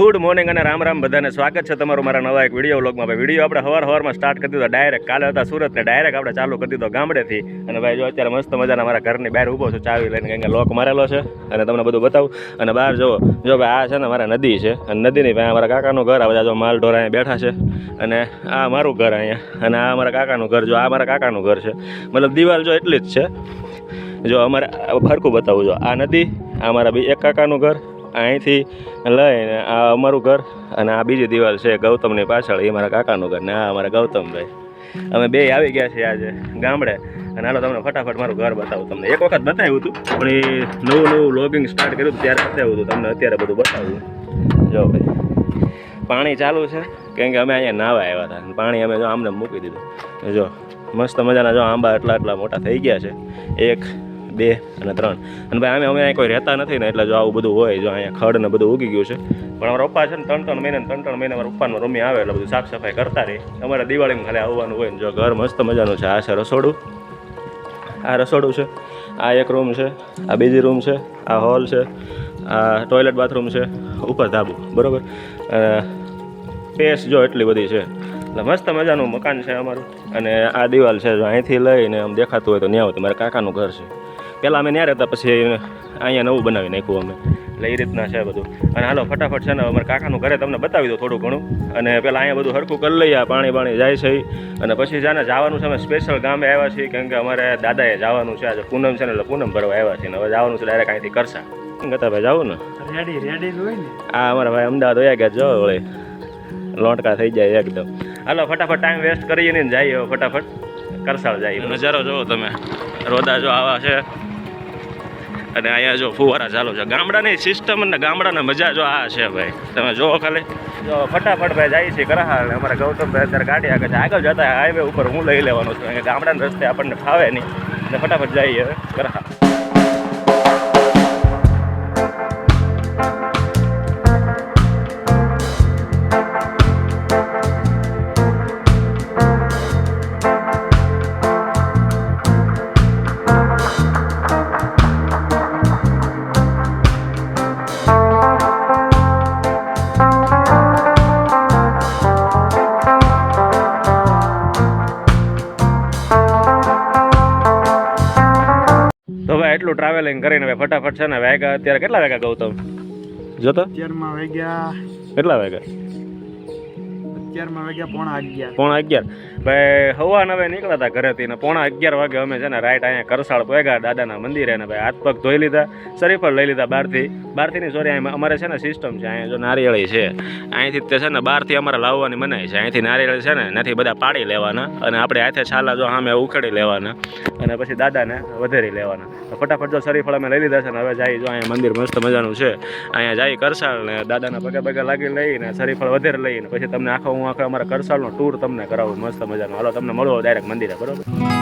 Good morning અને રામ રામ, બધાને સ્વાગત છે તમારું મારા નવા એક વીડિયો વ્લોગમાં ભાઈ વીડિયો આપણે હવાર હવારમાં સ્ટાર્ટ કરી દીધો. ડાયરેક્ટ કાલે હતા સુરત ને ડાયરેક્ટ આપણે ચાલુ કરી દીધો ગામડેથી. અને ભાઈ, જો અત્યારે મસ્ત મજાના મારા ઘરની બહાર ઊભો છું, ચાવી લઈને કંઈક લોક મારેલો છે. અને તમને બધું બતાવું. અને બહાર જો જો ભાઈ, આ છે ને મારા નદી છે. અને નદીની ભાઈ, અમારા કાકાનું ઘર, આ બધા જો માલ ઢોરા બેઠા છે. અને આ મારું ઘર અહીંયા. અને આ મારા કાકાનું ઘર, જો આ મારા કાકાનું ઘર છે. મતલબ દિવાલ જો એટલી જ છે. જો અમારે ફરકું બતાવું, જો આ નદી, આ મારા એક કાકાનું ઘર અહીંથી લઈને આ અમારું ઘર અને આ બીજી દિવાલ છે ગૌતમની પાછળ, એ મારા કાકાનું ઘર ને આ અમારા ગૌતમભાઈ. અમે બે આવી ગયા છીએ આજે ગામડે. અને હાલો તમને ફટાફટ મારું ઘર બતાવું તમને. એક વખત બતાવ્યું હતું, પણ એ નવું નવું લોગિંગ સ્ટાર્ટ કર્યું હતું, ત્યારે બતાવ્યું હતું. તમને અત્યારે બધું બતાવ્યું જો ભાઈ, પાણી ચાલુ છે, કેમ કે અમે અહીંયા નાવા આવ્યા હતા. પાણી અમે જો આમને મૂકી દીધું. જો, મસ્ત મજાના જો આંબા એટલા એટલા મોટા થઈ ગયા છે. એક બે અને ત્રણ. અને ભાઈ અમે અમે અહીંયા કોઈ રહેતા નથી ને, એટલે જો આવું બધું હોય, જો અહીંયા ખડ ને બધું ઉગી ગયું છે. પણ અમારા પપ્પા છે ને, ત્રણ ત્રણ મહિને ત્રણ ત્રણ મહિને અમારા પપ્પાનું રમી આવે એટલે બધું સાફ સફાઈ કરતા રહે. અમારે દિવાળીમાં ખાલી આવવાનું હોય ને, જો ઘર મસ્ત મજાનું છે. આ છે રસોડું. આ રસોડું છે. આ એક રૂમ છે. આ બીજી રૂમ છે. આ હોલ છે. આ ટોયલેટ બાથરૂમ છે. ઉપર ધાબુ. બરાબર? સ્પેસ જો એટલી બધી છે. એટલે મસ્ત મજાનું મકાન છે અમારું. અને આ દિવાલ છે જો અહીંથી લઈને આમ દેખાતું હોય તો ત્યાં હોય. મારા કાકાનું ઘર છે. પહેલાં અમે ત્યાં રહેતા પછી અહીંયા નવું બનાવી નાખ્યું અમે. એટલે એ રીતના છે બધું. અને હાલો ફટાફટ છે ને અમારા કાકાનું ઘરે તમને બતાવી દો થોડું ઘણું. અને પહેલાં અહીંયા બધું હરખું કરી લઈએ આ પાણી પાણી જાય છે અને પછી જાને જવાનું છે અમે સ્પેશિયલ ગામે આવ્યા છીએ કેમ કે અમારે દાદાએ જવાનું છે આજે પૂનમ છે ને એટલે પૂનમ ભરવા આવ્યા છીએ. ને હવે જવાનું છે ડાયરેક્ટ અહીંથી કરશા ગતા ભાઈ જવું ને? રેડી રેડી હોય ને. આ અમારા ભાઈ અમદાવાદ હોય ગયા જો વળી. લોટકા થઈ જાય એકદમ. હાલો ફટાફટ ટાઈમ વેસ્ટ કરીએ ને જઈએ ફટાફટ. કરસાળ જઈએ નજારો જોવો તમે. રોદા જો આવા છે. અને અહીંયા જો ફુવારા ચાલુ છે. ગામડાની સિસ્ટમ અને ગામડાના મજા જો આ છે ભાઈ. તમે જોવો ખાલી. જો ફટાફટ ભાઈ જાય છે કરા અને અમારા ગૌતમભાઈ અત્યારે ગાડી આગળ આગળ જતા હાઈવે ઉપર હું લઈ લેવાનો છું. અહીંયા ગામડાના રસ્તે આપણને ફાવે નહીં. એટલે ફટાફટ જઈએ હવે એટલું ટ્રાવેલિંગ કરીને હવે ફટાફટ છે ને વાગ્યા અત્યારે કેટલા વાગ્યા ગૌતમ જોતો? અત્યારમાં વાગ્યા કેટલા વાગ્યા? અત્યારમાં વાગ્યા પોણા અગિયાર. પોણા અગિયાર. ભાઈ હવા નવે નીકળ્યા હતા ઘરેથી ને પોણા અગિયાર વાગે અમે છે ને રાઈટ અહીંયા કરસાળ પગ્યા દાદાના મંદિરે ને ભાઈ, હાથ પગ ધોઈ લીધા, શરીફળ લઈ લીધા બહારથી. બહારથી ની સોરી અમારે છે ને સિસ્ટમ છે, અહીંયા જો નારિયેળી છે, અહીંથી તે છે ને બહારથી અમારે લાવવાની મનાય છે. અહીંથી નારિયેળી છે ને નથી બધા પાડી લેવાના અને આપણે હાથે છાલા જો સામે ઉખેડી લેવાના અને પછી દાદાને વધારી લેવાના. ફટાફટ જો શરીફળ અમે લઈ લીધા છે ને, હવે જાય જો અહીંયા મંદિર મસ્ત મજાનું છે. અહીંયા જાય કરસાળ ને દાદાના પગે પગે લાગી લઈને શરીફળ વધારે લઈને પછી તમને આખો હું આખો અમારા કરસાળનો ટૂર તમને કરાવું, મસ્ત મજાનો. હાલો તમને મળો ડાયરેક્ટ મંદિરે બરોબર?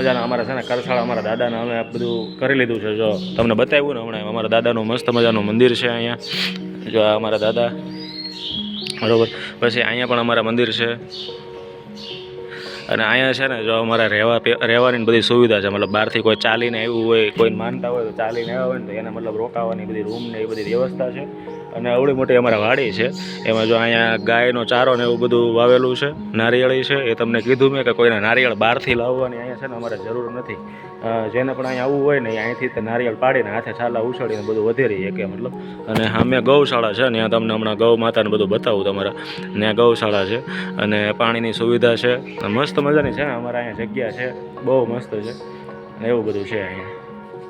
મજાના અમારા છે ને કરસાળ અમારા દાદાને અમે બધું કરી લીધું છે. જો તમને બતાવ્યું ને હમણાં અમારા દાદાનું મસ્ત મજાનું મંદિર છે અહીંયા. જો અમારા દાદા, બરાબર. પછી અહીંયા પણ અમારા મંદિર છે. અને અહીંયા છે ને જો અમારા રહેવા રહેવાની બધી સુવિધા છે. મતલબ બહારથી કોઈ ચાલીને આવ્યું હોય, કોઈ માનતા હોય તો ચાલીને આવ્યા હોય ને તો એને મતલબ રોકાવાની બધી રૂમ ને એ બધી વ્યવસ્થા છે. અને અવળી મોટી અમારા વાડી છે. એમાં જો અહીંયા ગાયનો ચારો ને એવું બધું વાવેલું છે, નારિયેળી છે, એ તમને કીધું મેં કે કોઈને નારિયેળ બહારથી લાવવાની અહીંયા છે ને અમારે જરૂર નથી. જેને પણ અહીંયા આવવું હોય ને અહીંથી નારિયેળ પાડીને હાથે છાલા ઉછળીને બધું વધેરી શકે મતલબ. અને સામે ગૌશાળા છે ત્યાં તમને હમણાં ગૌ માતાને બધું બતાવું તમારા. ત્યાં ગૌશાળા છે અને પાણીની સુવિધા છે. મસ્ત મજાની છે ને અમારા અહીંયા જગ્યા છે. બહુ મસ્ત છે. એવું બધું છે અહીંયા.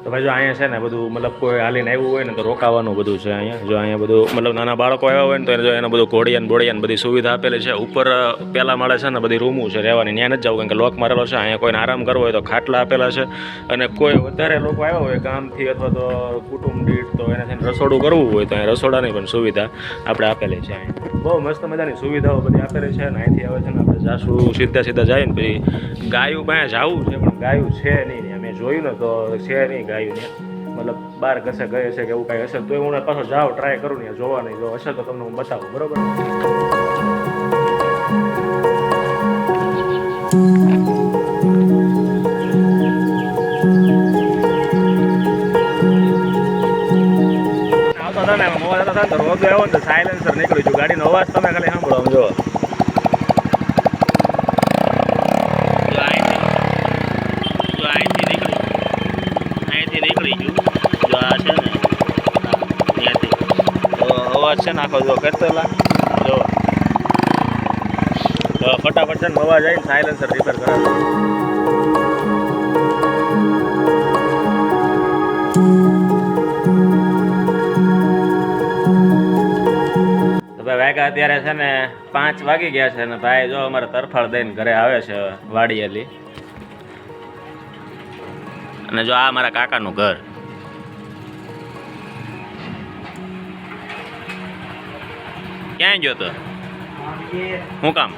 તો ભાઈ જો અહીંયા છે ને બધું, મતલબ કોઈ હાલીને આવ્યું હોય ને તો રોકાવાનું બધું છે અહીંયા. જો અહીંયા બધું, મતલબ નાના બાળકો આવ્યા હોય ને તો એને જો એને બધું ઘોડિયાન બોડિયાન બધી સુવિધા આપેલી છે. ઉપર પહેલા માળે છે ને બધી રૂમો છે રહેવાની. ત્યાં નથી જવું, કારણ કે લોક મારેલો છે. અહીંયા કોઈને આરામ કરવો હોય તો ખાટલા આપેલા છે. અને કોઈ વધારે લોકો આવ્યા હોય ગામથી અથવા તો કુટુંબ દીઠ તો એને થઈને રસોડું કરવું હોય તો અહીંયા રસોડાની પણ સુવિધા આપણે આપેલી છે અહીંયા. બહુ મસ્ત મજાની સુવિધાઓ બધી આપેલી છે અને અહીંથી આવે છે ને આપણે જાશું સીધા સીધા જાય ને પછી ગાયું પાસે જવું છે, પણ ગાયું છે નહીં. મેં જોયું ને તો છે નહીં ગાયું ને. મતલબ બાર કશે ગયે છે કે એવું કાંઈ હશે તો હું પાછો જાઓ ટ્રાય કરું ને જોવા નહીં. જો હશે તો તમને હું બતાવું બરોબર? ને મોબાઈલ હતો ને તો આવ્યો ને તો સાયલેન્સર નીકળી ગયું. ગાડીનો અવાજ તમે ખાલી સાંભળો આમ જો અહીંથી નીકળી ગયું જો આ છે ને હા, ત્યાંથી તો અવાજ છે ને આખો જો કરતેલા, જો. ફટાફટ છે ને અવાજ આવીને સાયલેન્સર રિપેર ભાઈ વાગ્યા અત્યારે છે ને પાંચ વાગી ગયા છે ને ભાઈ જો અમારે તરફાળ દઈને ઘરે આવે છે વાડિયેલી અને જો આ મારા કાકાનું ઘર. ક્યાં ગયો તો? શું કામ?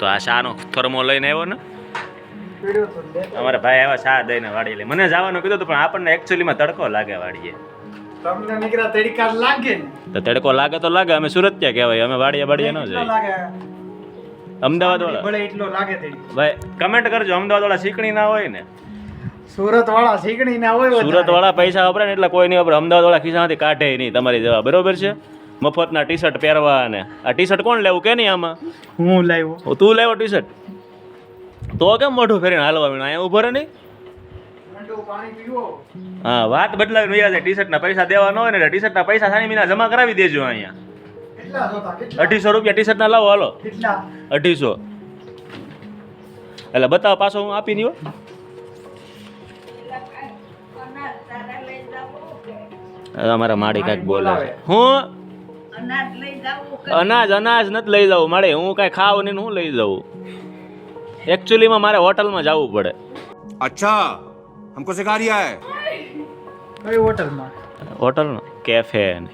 તો આ શાનો થર્મો લઈને આવ્યો ને? અમારા ભાઈ આવ્યા શા દઈને વાડીએ મને જવાનું કીધું પણ આપણને એકચ્યુઅલીમાં તડકો લાગે વાડીએ. તમને નીકળ્યા તડકા લાગે તો તડકો લાગે તો લાગે અમે સુરત ક્યાં કહેવાય? અમે વાડીએ વાડીએ ન જાય અમદાવાદ વાળા? ભલે એટલો લાગે ભાઈ કમેન્ટ કરજો અમદાવાદ વાળા શીખણી ના હોય ને. સુરત વાળા શીખણી ના હોય સુરત વાળા પૈસા વાપરે ને એટલે કોઈ નહીં વાપરે. અમદાવાદ વાળા ખિસ્સામાંથી કાઢે નહીં. તમારી જવા બરોબર છે? મફતના ટી શર્ટ પહેરવા અને આ ટી શર્ટ કોણ લેવું? કે નહીં આમાં? હું લાવ્યો તું લાવ્યો ટી શર્ટ તો કેમ મોઢું ફેરીને હાલવા મીણ? અહીંયા ઊભો રહે નહીં? હા વાત બદલાવી રહ્યા છે ટી શર્ટના પૈસા દેવા ન હોય ને ટી શર્ટના પૈસા સાની મહિના જમા કરાવી દેજો અહીંયા. અઢીસો રૂપિયા ટી શર્ટના લાવો હાલો. અઢીસો. એટલે બતાવો પાછો હું આપી દઉં અમારા માડી કાંઈક બોલે હું? અનાજ અનાજ નથી લઈ જવું. મારે હું કાંઈ ખાવ ને હું લઈ જવું. એકચ્યુઅલીમાં મારે હોટલમાં જવું પડે. અચ્છા હમકો સિખા રહ્યા હે કઈ હોટલમાં? હોટલમાં? કેફે ને.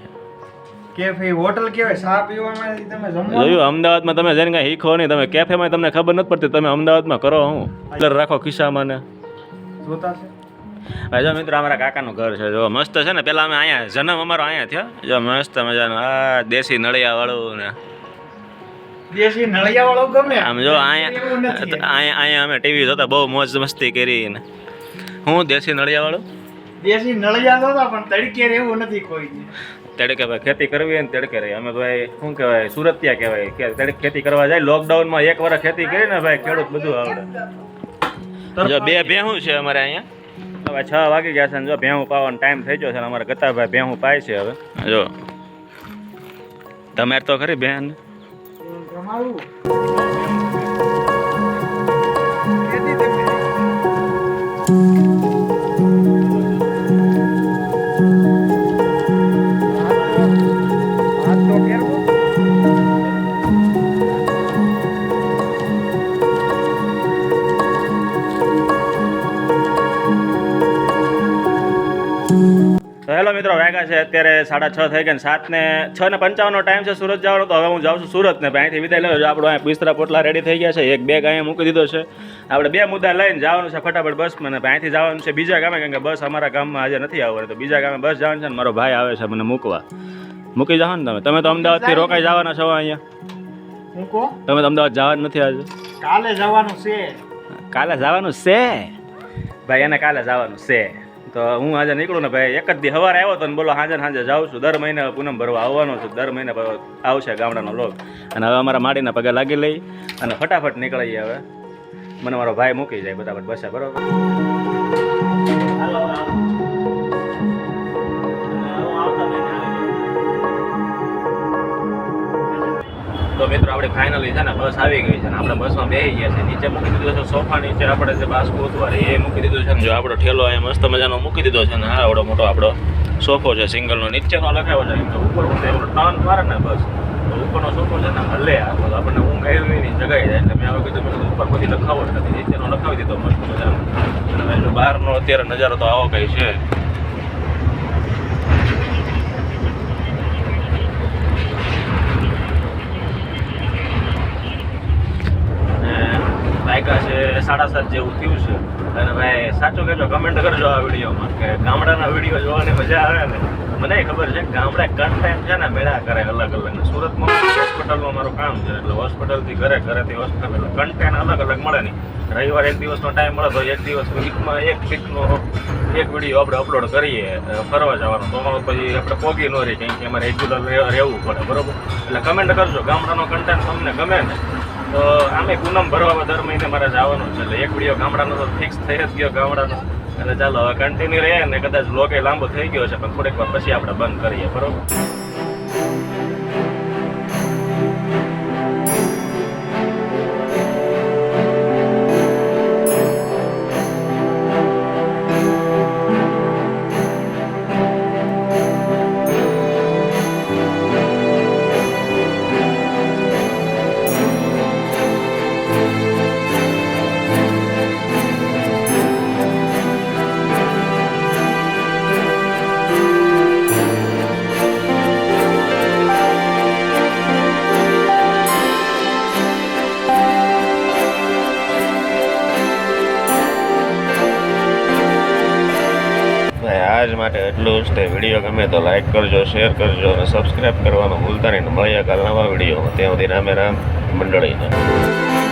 કેફે હોટલ કહેવાય. ચા પીવામાં તમે જમવા જોયું અમદાવાદમાં તમે જઈને કાંઈ શીખો નહીં તમે કેફેમાં તમને ખબર નથી પડતી તમે અમદાવાદમાં કરો હું. રાખો ખિસ્સામાં ને. જોતા છે? જો મિત્રો અમારા કાકાનું ઘર છે જો મસ્ત છે ને પેલા અમે અહીંયા જન્મ અમારો અહીંયા થયો. જો મસ્ત મજાનું આ દેશી નળિયા વાળું ને. દેશી નળિયાવાળું ગમે. આમ જો અહીંયા અહીંયા અમે ટીવી જોતા બહુ મોજ મસ્તી કરી ને. હું દેશી નળિયા વાળું દેશી નળિયા જોતા પણ તડકે રહેવું નથી કોઈ. તડકે ભાઈ ખેતી કરવી ને તડકે રહી. અમે ભાઈ શું કહેવાય સુરતિયા કહેવાય કે તડકે ખેતી કરવા જાય. લોકડાઉનમાં એક વર્ષ ખેતી કરી ને ભાઈ ખેડૂત બધું આવડે. જો બે ભેહું છે અમારે અહીંયા. હવે છ વાગી ગયા છે ને જો ભેહું પાવાનો ટાઈમ થઈ ગયો છે અમારે અમારા ગતાભાઈ ભેહું પાય છે હવે. જો. તમારે તો ખરી બહેન. તો હેલો મિત્રો વાગ્યા છે અત્યારે સાડા છ થઈ ગયા સાત ને છ ને પંચાવનનો ટાઈમ છે સુરત જવાનો તો હવે હું જાઉં છું સુરત ને અહીંથી વિદાય લઉં આપણો અહીંયા બિસ્તરા પોટલા રેડી થઈ ગયા છે. એક બેગ અહીંયા મૂકી દીધો છે. આપણે બે મુદ્દા લઈને જવાનું છે ફટાફટ બસમાં ને અહીંથી જવાનું છે બીજા ગામે કારણ કે બસ અમારા ગામમાં આજે નથી આવવાની. તો બીજા ગામે બસ જવાનું છે ને મારો ભાઈ આવે છે મને મૂકવા. મૂકી જાઓ ને તમે. તમે તો અમદાવાદથી રોકાઈ જવાના છો અહીંયા. તમે તો અમદાવાદ જવાનું નથી આજે. કાલે જવાનું છે. કાલે જવાનું છે? ભાઈ એને કાલે જવાનું છે. તો હું આજે નીકળું ને ભાઈ, એક જ દી સવારે આવ્યો તો ને બોલો હાજર હાજર જાઉં છું. દર મહિને પૂનમ ભરવા આવવાનો છું. દર મહિને આવશે ગામડાનો લોક. અને હવે અમારા માડીના પગે લાગી લઈ અને ફટાફટ નીકળીએ હવે. મને મારો ભાઈ મૂકી જાય, ફટાફટ બસે, બરોબર? તો મિત્રો આપણે ફાઇનલી છે ને બસ આવી ગઈ છે ને આપણે બસમાં બેસી ગયા છે નીચે મૂકી દીધો છે સોફા નીચે આપણે જે બાસ ઉતવારે એ મૂકી દીધું છે ને જો આપણો ઠેલો એ મસ્ત મજાનો મૂકી દીધો છે ને હા, આવડો મોટો આપણો સોફો છે સિંગલનો નીચેનો લખાવ્યો છે ઉપર એવડો ટર્ન મારે ને બસ. તો ઉપરનો સોફો છે ને હલે આ. આપણને ઊંઘ આવી નહીં જગાઈ જાય. એટલે મેં હવે કીધું, મેં ઉપર બધી લખાવો નથી. નીચેનો લખાવી દીધો મસ્ત મજાનો. બહારનો અત્યારે નજારો તો આવો કંઈ છે અને વાગ્યા છે સાડા સાત જેવું થયું છે. અને ભાઈ સાચું કહેજો કમેન્ટ કરજો આ વિડીયોમાં કે ગામડાના વીડિયો જોવાની મજા આવે ને? મને ખબર છે, ગામડે કન્ટેન્ટ છે ને, મેળા કરે અલગ અલગ. સુરતમાં હોસ્પિટલમાં મારું કામ છે, એટલે હોસ્પિટલથી ઘરે, ઘરેથી હોસ્પિટલ એટલે કન્ટેન્ટ અલગ અલગ મળે નહીં. રવિવાર એક દિવસનો ટાઈમ મળે, તો એક દિવસ વીકમાં એક વીકનો એક વીડિયો આપણે અપલોડ કરીએ ફરવા જવાનું. તો પછી આપણે પોગી ન રહી કંઈક અમારે રેગ્યુલર રહેવું પડે, બરોબર? એટલે કમેન્ટ કરજો, ગામડાનો કન્ટેન્ટ તમને ગમે ને તો આમે પૂનમ ભરવા દર મહિને મારે જવાનું છે એટલે એક વીડિયો ગામડાનો તો ફિક્સ થઈ જ ગયો ગામડાનો. એટલે ચાલો હવે કન્ટિન્યુ રહે ને કદાચ લોકે લાંબો થઈ ગયો છે, પણ થોડીક વાર પછી આપણે બંધ કરીએ, બરોબર? એટલું જ તે વીડિયો ગમે તો લાઇક કરજો શેર કરજો અને સબસ્ક્રાઈબ કરવાનું ભૂલતા નહીં. મળીએ કાલ નવા વિડીયોમાં ત્યાં સુધી રામે રામ, મંડળીને.